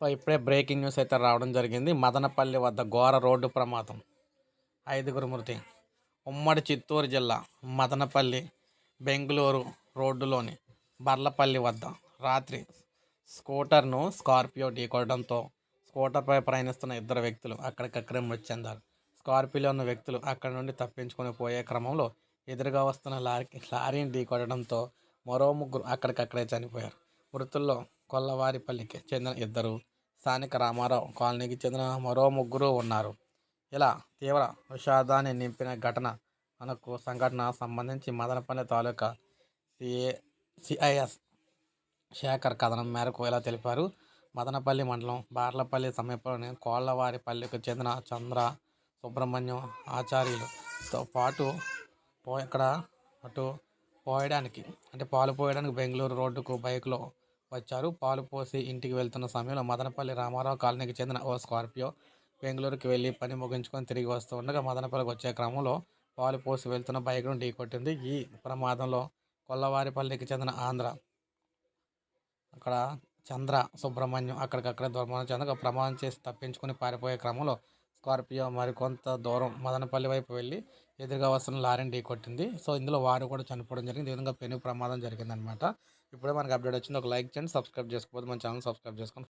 So ఇప్పుడే breaking news అయితే రావడం జరిగింది. మదనపల్లి వద్ద ఘోర రోడ్డు ప్రమాదం. ఐదుగురు మృతి. ఉమ్మడి చిత్తూరు జిల్లా మదనపల్లి బెంగళూరు రోడ్డులోని బర్లపల్లి వద్ద రాత్రి స్కూటర్ను స్కార్పియో ఢీకొనడంతో స్కూటర్పై ప్రయాణిస్తున్న ఇద్దరు వ్యక్తులు అక్కడికక్కడే మృతి చెందారు. స్కార్పియోలో ఉన్న వ్యక్తులు అక్కడి నుండి తప్పించుకొని పోయే క్రమంలో ఎదురుగా వస్తున్న లారీకి లారీని ఢీకొనడంతో మరో ముగ్గురు అక్కడికక్కడే చనిపోయారు. మృతుల్లో కొల్లవారిపల్లికి చెందిన ఇద్దరు స్థానిక రామారావు కాలనీకి చెందిన మరో ముగ్గురు ఉన్నారు. ఇలా తీవ్ర విషాదాన్ని నింపిన ఘటన మనకు సంఘటన సంబంధించి మదనపల్లి తాలూకా సిఏ సిఐఎస్ శేఖర్ కథనం మేరకు ఇలా తెలిపారు. మదనపల్లి మండలం బార్లపల్లి సమీపంలోని కోళ్ళవారిపల్లికి చెందిన చంద్ర సుబ్రహ్మణ్యం ఆచార్యులతో పాటు పో ఇక్కడ అటు పోయడానికి అంటే పాలు పోయడానికి బెంగళూరు రోడ్డుకు బైక్లో వచ్చారు. పాలు పోసి ఇంటికి వెళ్తున్న సమయంలో మదనపల్లి రామారావు కాలనీకి చెందిన ఓ స్కార్పియో బెంగళూరుకి వెళ్ళి పని ముగించుకొని తిరిగి వస్తూ ఉండగా మదనపల్లికి వచ్చే క్రమంలో పాలు పోసి వెళ్తున్న బైక్ను ఢీకొట్టింది ఈ ప్రమాదంలో కొల్లవారిపల్లికి చెందిన ఆంధ్ర అక్కడ చంద్ర సుబ్రహ్మణ్యం అక్కడికక్కడే దుర్మరణం చెందగా ప్రమాదం చేసి తప్పించుకొని పారిపోయే క్రమంలో స్కార్పియో మరికొంత దూరం మదనపల్లి వైపు వెళ్ళి ఎదురుగా వస్తున్న లారీని ఢీకొట్టింది సో ఇందులో వారు కూడా చనిపోవడం జరిగింది. ఈ విధంగా పెను ప్రమాదం జరిగిందనమాట ఇప్పుడే మనకు అప్డేట్ వచ్చింది. ఒక లైక్ చేయండి సబ్స్క్రైబ్ చేసుకోవద్దు మన ఛానల్ సబ్స్క్రైబ్ చేసుకోండి.